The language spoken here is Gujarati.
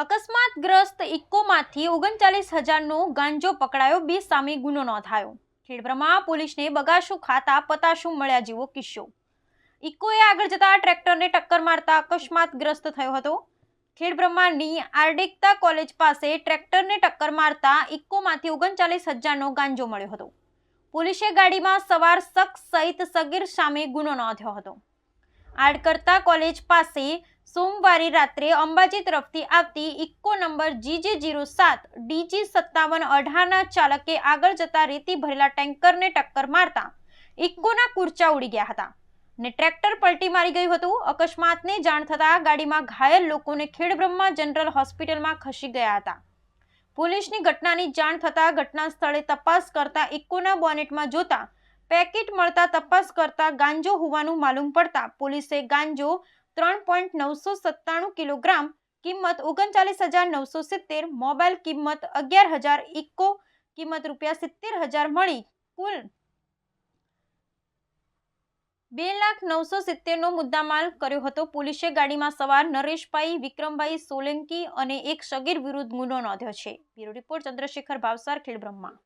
અકસ્માતગ્રસ્ત ઇક્કોમાંથી ઓગણચાલીસ હજારનો ગાંજો પકડાયો, બે સામે ગુનો નોંધાયો. ખેડબ્રહ્મા પોલીસને બગાસું ખાતા પતાશું મળ્યા જેવો કિસ્સો. ઇક્કોએ આગળ જતા ટ્રેક્ટરને ટક્કર મારતા અકસ્માતગ્રસ્ત થયો હતો. ખેડબ્રહ્માની આર્ડેકતા કોલેજ પાસે ટ્રેક્ટરને ટક્કર મારતા ઇક્કોમાંથી ઓગણચાલીસ હજારનો ગાંજો મળ્યો હતો. પોલીસે ગાડીમાં સવાર શખ્સ સહિત સગીર સામે ગુનો નોંધ્યો હતો. આડકર્તા કોલેજ પાસે સોમવારે રાત્રે અંબાજી તરફથી આવતી ઇક્કો નંબર જીજે જીરો સાત, ડીજી સત્તાવન અઢારના ચાલકે આગળ જતા રેતી ભરેલા ટેન્કરને ટક્કર મારતા ઇક્કોના કુર્ચા ઉડી ગયા હતા ને ટ્રેક્ટર પલટી મારી ગયું હતું. અકસ્માતને જાણ થતાં ગાડીમાં ઘાયલ લોકોને ખેડબ્રહ્મા જનરલ હોસ્પિટલમાં ખસી ગયા હતા. પોલીસની ઘટનાની જાણ થતાં ઘટના સ્થળે તપાસ કરતા ઇકોના બોનેટમાં જોતા પેકેટ મળતા તપાસ કરતા ગાંજો હોવાનું માલુમ પડતા પોલીસે ગાંજો ત્રણ પોઈન્ટ નવસો સત્તાણું કિલોગ્રામ, કિંમત ઓગણચાલીસ હજાર નવસો સિત્તેર, મોબાઈલ કિંમત અગિયાર હજાર ઇકો, કિંમત રૂપિયા સિત્તેર હજાર મળી. કુલ બે લાખ નવસો સિત્તેરનો મુદ્દામાલ કર્યો હતો. પોલીસે ગાડીમાં સવાર નરેશભાઈ, વિક્રમભાઈ સોલંકી અને એક સગીર વિરુદ્ધ ગુનો નોંધ્યો છે. Bureau report Chandrashekhar Bhavsar, Khedbrahma.